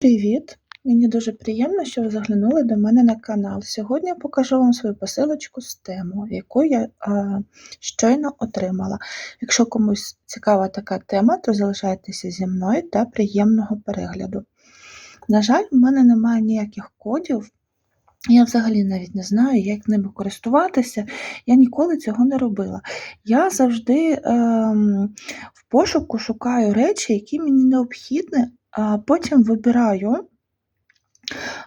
Привіт! Мені дуже приємно, що ви заглянули до мене на канал. Сьогодні я покажу вам свою посилочку з тему, яку я е, щойно отримала. Якщо комусь цікава така тема, то залишайтеся зі мною та приємного перегляду. На жаль, в мене немає ніяких кодів. Я взагалі навіть не знаю, як ними користуватися. Я ніколи цього не робила. Я завжди ем, в пошуку шукаю речі, які мені необхідні, а потім вибираю,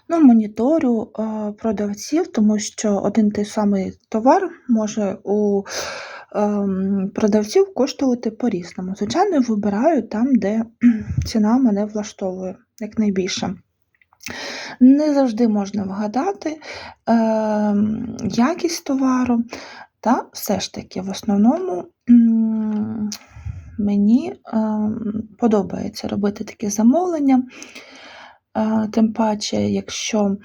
ну, моніторю продавців, тому що один той самий товар може у ем, продавців коштувати по-різному. Звичайно, вибираю там, де ціна мене влаштовує якнайбільше. Не завжди можна вгадати ем, якість товару, та все ж таки, в основному мені ем, подобається робити такі замовлення. Е, Тим паче, якщо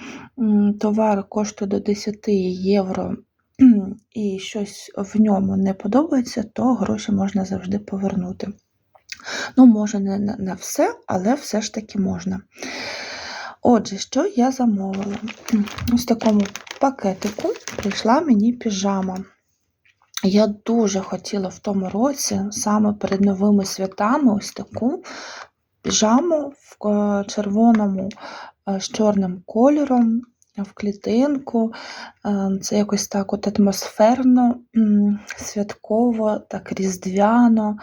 товар коштує до 10 євро і щось в ньому не подобається, то гроші можна завжди повернути. Ну, може, не на все, але все ж таки можна. Отже, що я замовила? Ось такому пакетику прийшла мені піжама. Я дуже хотіла в тому році, саме перед новими святами, ось таку піжаму в е, червоному е, з чорним кольором, в клітинку. Е, Це якось так от атмосферно, святково, так різдвяно.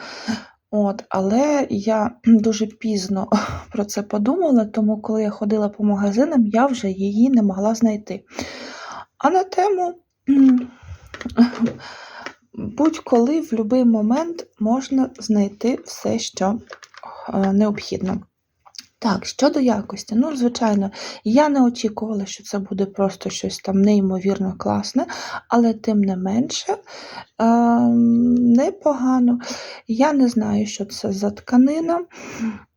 От, але я дуже пізно про це подумала, тому коли я ходила по магазинам, я вже її не могла знайти. А на тему будь-коли в будь-який момент можна знайти все, що е, необхідно. Так, щодо якості, ну, звичайно, я не очікувала, що це буде просто щось там неймовірно класне, але тим не менше е, непогано. Я не знаю, що це за тканина,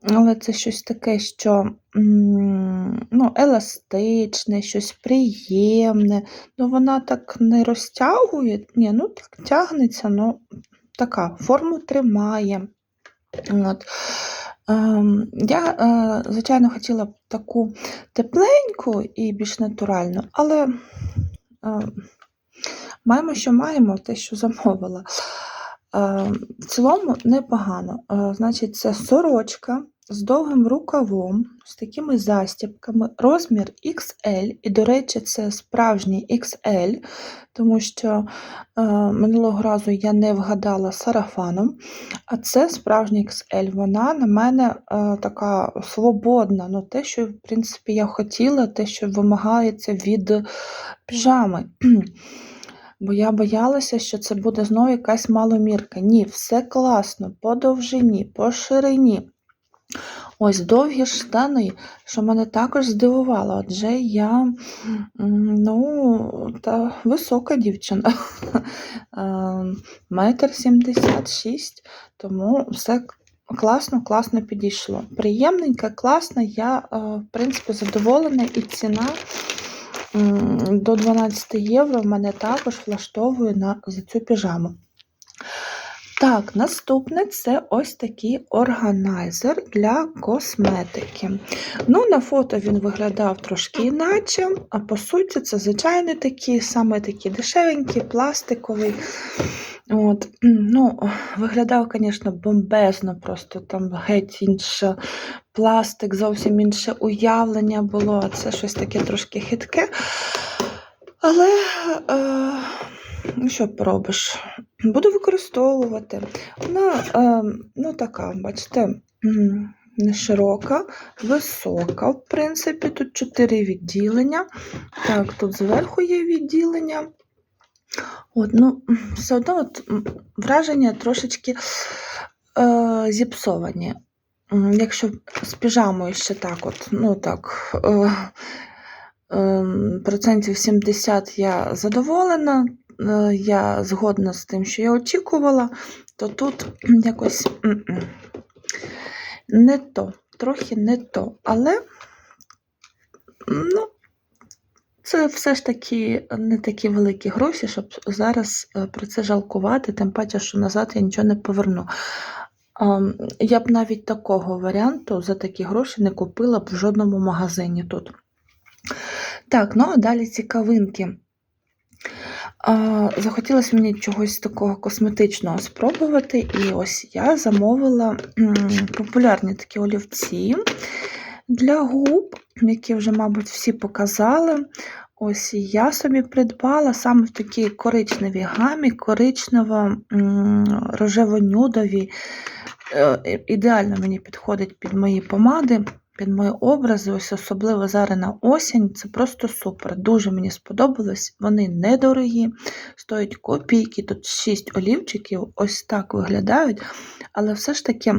але це щось таке, що м, ну, еластичне, щось приємне. Ну, вона так не розтягує, ні, ну так тягнеться, ну така форму тримає. От. Ем, Я, е, звичайно, хотіла б таку тепленьку і більш натуральну, але е, маємо, що маємо, те, що замовила. Е, В цілому непогано. Е, Значить, це сорочка з довгим рукавом, з такими застібками, розмір XL, і, до речі, це справжній XL, тому що е, минулого разу я не вгадала сарафаном, а це справжній XL. Вона на мене е, така свободна, ну те, що в принципі я хотіла, те, що вимагається від піжами. Бо я боялася, що це буде знову якась маломірка. Ні, все класно, по довжині, по ширині. Ось довгі штани, що мене також здивувало, адже я ну, та висока дівчина, Ем, метр сімдесят шість, тому все класно, класно підійшло. Приємненька, класна, я, е, в принципі, задоволена. І ціна до 12 євро мене також влаштовує на, за цю піжаму. Так, наступне це ось такий органайзер для косметики. Ну, на фото він виглядав трошки іначе, а по суті, це звичайний такий, саме такий дешевенький, пластиковий. От, ну, Виглядав, звісно, бомбезно, просто там геть інше пластик, зовсім інше уявлення було, а це щось таке трошки хитке. Але, е, ну, що поробиш? Буду використовувати. Вона е, ну, така, бачите, не широка, висока, в принципі, тут чотири відділення. Так, тут зверху є відділення. От, ну, все одно от, враження трошечки е, зіпсовані. Якщо з піжамою ще так, от, ну так, е, ем, процентів 70 я задоволена, я згодна з тим, що я очікувала, то тут якось не то, трохи не то. Але ну, це все ж таки не такі великі гроші, щоб зараз е, про це жалкувати, тим паче, що назад я нічого не поверну. Я б навіть такого варіанту за такі гроші не купила б в жодному магазині тут. Так, ну а далі цікавинки. Захотілося мені чогось такого косметичного спробувати, і ось я замовила популярні такі олівці для губ, які вже, мабуть, всі показали. Ось я собі придбала саме в такій коричневій гамі, коричнево-рожево-нюдові. Е, Ідеально мені підходить під мої помади, під мої образи, ось особливо зараз на осінь. Це просто супер. Дуже мені сподобалось. Вони недорогі, стоять копійки, тут 6 олівчиків, ось так виглядають. Але все ж таки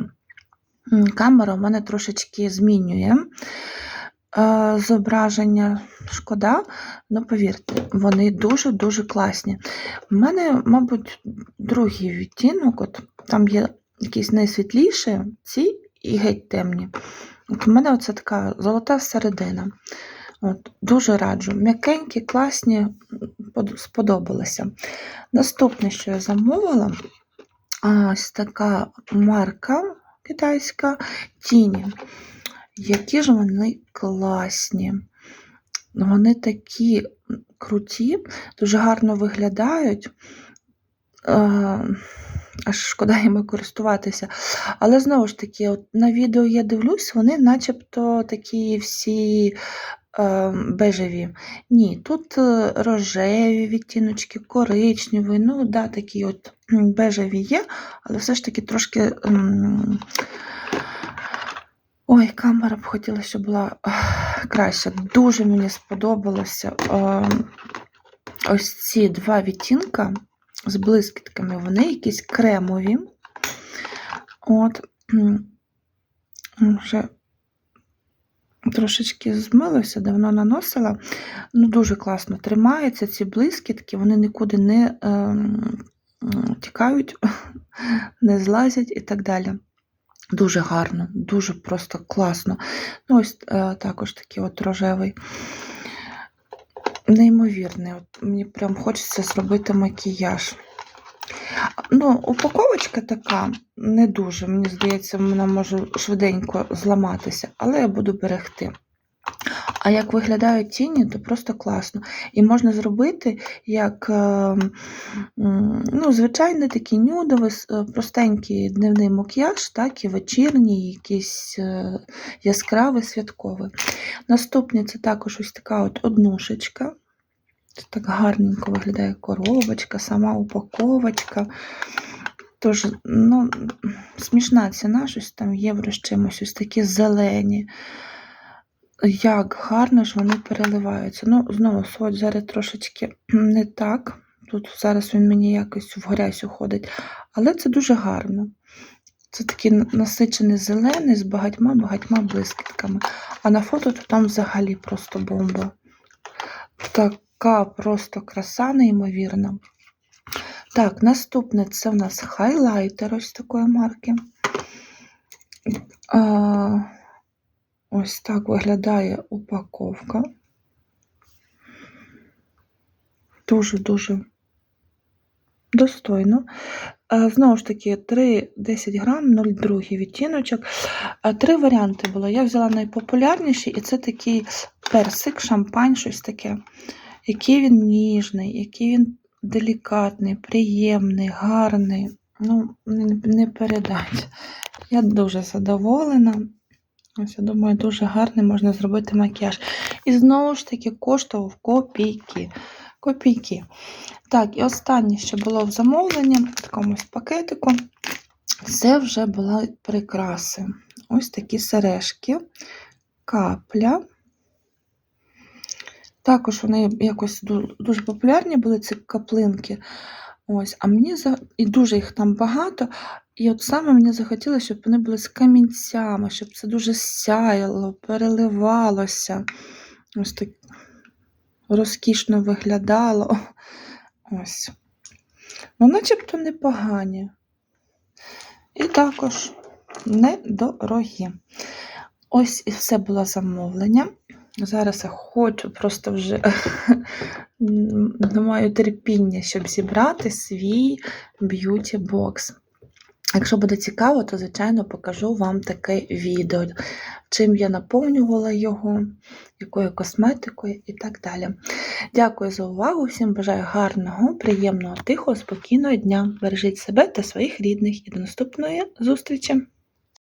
камера у мене трошечки змінює е, зображення. Шкода, ну повірте, вони дуже-дуже класні. У мене, мабуть, другий відтінок, от там є якісь найсвітліші, ці і геть темні. От у мене оце така золота середина. От, дуже раджу. М'якенькі, класні, сподобалося. Наступне, що я замовила, ось така марка китайська Тіні. Які ж вони класні. Вони такі круті, дуже гарно виглядають. Аж шкода їми користуватися. Але знову ж таки, от на відео я дивлюсь, вони начебто такі всі е, бежеві. Ні, тут е, рожеві відтіночки, коричневі, ну да, такі от бежеві є, але все ж таки трошки. м, Ой, камера б хотіла, щоб була ех, краща. Дуже мені сподобалося. е, Ось ці два відтінка з блискітками, вони якісь кремові. От, вже трошечки змилося, давно наносила. Ну, дуже класно тримаються ці блискітки, вони нікуди не м, тікають, не злазять і так далі. Дуже гарно, дуже просто класно. Ну, ось е, також такий от рожевий. Неймовірний. От мені прям хочеться зробити макіяж. Ну, упаковочка така не дуже. Мені здається, вона може швиденько зламатися, але я буду берегти. А як виглядають тіні, то просто класно. І можна зробити як е, ну, звичайний такий нюдовий, е, простенький дневний макіяж, так і вечірній, якийсь е, яскравий, святковий. Наступний це також ось така от однушечка. Це так гарненько виглядає коробочка, сама упаковочка. Тож, ну, смішна ціна, щось там євро з чимось, ось такі зелені. Як гарно ж вони переливаються. Ну, знову суть зараз трошечки не так. Тут зараз він мені якось в грязь уходить. Але це дуже гарно. Це такий насичений зелений з багатьма-багатьма блискітками. А на фото то там взагалі просто бомба. Така просто краса неймовірна. Так, наступне це в нас хайлайтер ось такої марки. А, ось так виглядає упаковка. Дуже-дуже достойно. Е, Знову ж таки, 3-10 грам, 0,2 відтіночок. Е, Три варіанти було. Я взяла найпопулярніший, і це такий персик, шампань, щось таке. Який він ніжний, який він делікатний, приємний, гарний. Ну, не передать. Я дуже задоволена. Ось, я думаю, дуже гарний можна зробити макіяж. І знову ж таки коштував копійки. Копійки. Так, і останнє, що було в замовленні, в такому ось пакетику, це вже були прикраси. Ось такі сережки, капля. Також вони якось дуже популярні були ці каплинки. Ось, а мені за... і дуже їх там багато. І от саме мені захотілося, щоб вони були з камінцями, щоб це дуже сяяло, переливалося. Ось так розкішно виглядало. Ось. Ну, начебто непогані. І також недорогі. Ось і все було замовлення. Зараз я хочу просто вже не маю терпіння, щоб зібрати свій б'юті бокс. Якщо буде цікаво, то, звичайно, покажу вам таке відео, чим я наповнювала його, якою косметикою і так далі. Дякую за увагу, всім бажаю гарного, приємного, тихого, спокійного дня. Бережіть себе та своїх рідних і до наступної зустрічі!